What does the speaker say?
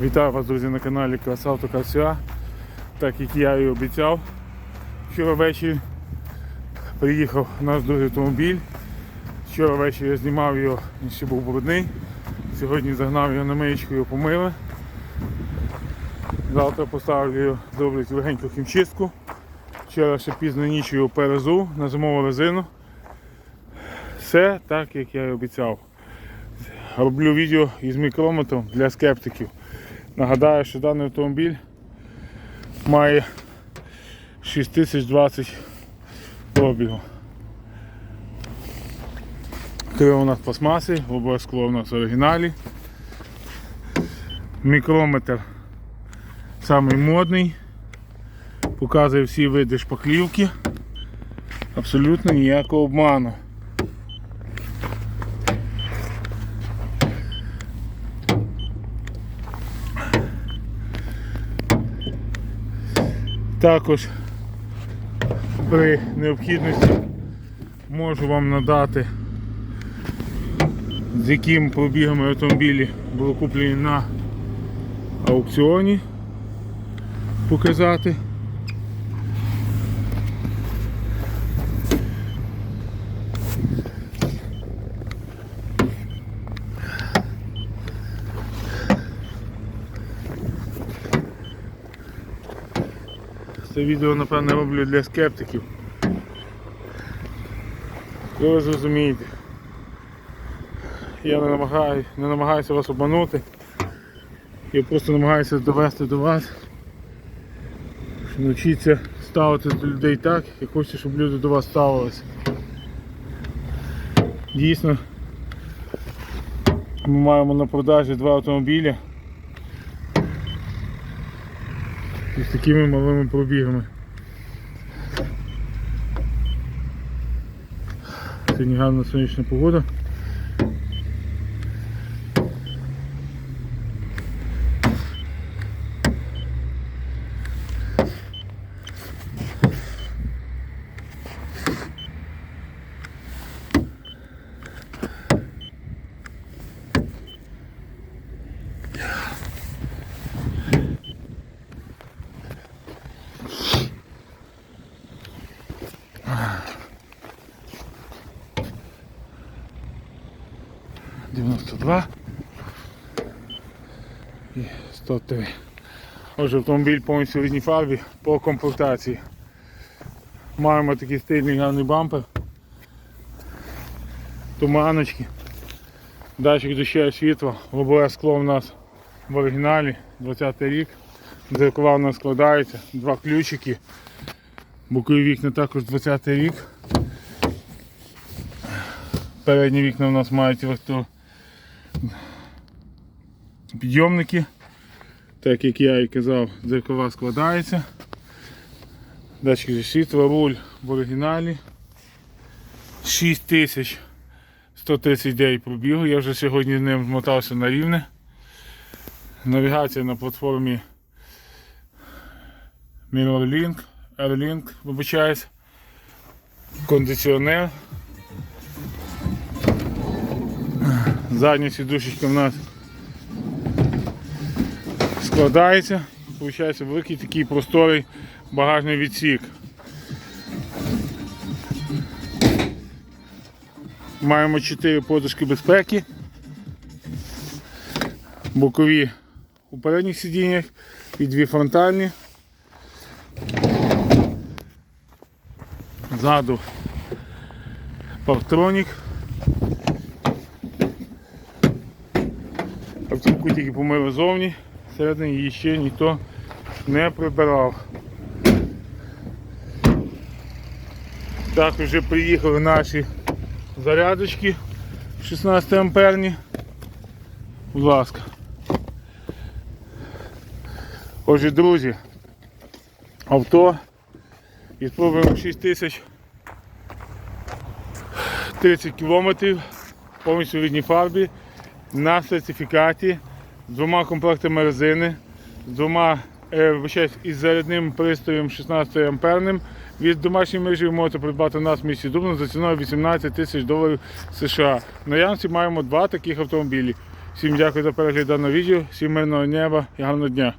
Вітаю вас, друзі, на каналі Красавто Карсіа. Так як я і обіцяв, вчора ввечері приїхав наш другий автомобіль. Вчора ввечері я знімав його, він ще був брудний. Сьогодні загнав його на миєчку, його помили. Завтра поставлю його, зроблять легеньку хімчистку. Вчора ще пізно ніч його перезув на зимову резину. Все так, як я і обіцяв. Роблю відео із мікрометром для скептиків. Нагадаю, що даний автомобіль має 6020 пробігу. Крило у нас пластмаси, лобове скло у нас в оригіналі. Мікрометр самий модний. Показує всі види шпаклівки. Абсолютно ніякого обману. Також при необхідності можу вам надати, з якими пробігами автомобілі були куплені на аукціоні. Показати. Це відео, напевно, роблю для скептиків. Ви зрозумієте. Я не, намагаю, не намагаюся вас обманути. Я просто намагаюся довести до вас. що ставитися до людей так, як хочете, щоб люди до вас ставилися. Дійсно, ми маємо на продажі два автомобілі. І з такими малими пробігами. Сьогодні гарна сонячна погода. Дев'яносто два і 103. Отже, автомобіль повністю в різній фарбі по комплектації. Маємо такий стильний гарний бампер. Туманочки. Датчик дощу світла, лобове скло у нас в оригіналі, 20 рік. Дзеркала у нас складаються, два ключики. Бокові вікна також 20 рік. Передні вікна у нас мають електро підйомники. Так як я і казав, дзеркала складається. Датчик світла, руль в оригіналі. 6139 пробігу. Я вже сьогодні з ним змотався на рівне. Навігація на платформі MirrorLink, AirLink, вибачаюсь. Кондиціонер. Задня сідушечка в нас складається. Получається великий такий просторий багажний відсік. Маємо 4 подушки безпеки. Бокові у передніх сидіннях і дві фронтальні. Ззаду парктронік. Автівку тільки помили зовні, всередині її ще ніхто не прибирав. Так вже приїхали наші зарядочки 16 амперні. Будь ласка. Отже, друзі, авто із пробігом 6 тисяч 30 кілометрів, повністю в рідній фарбі, на сертифікаті, двома комплектами резини, з двома е, із зарядним пристроєм 16 амперним. Від домашньої мережі ви можете придбати нас в місті Дубно за ціною 18 тисяч доларів США. На Янці маємо два таких автомобілі. Всім дякую за перегляд даного відео, всім мирного неба і гарного дня.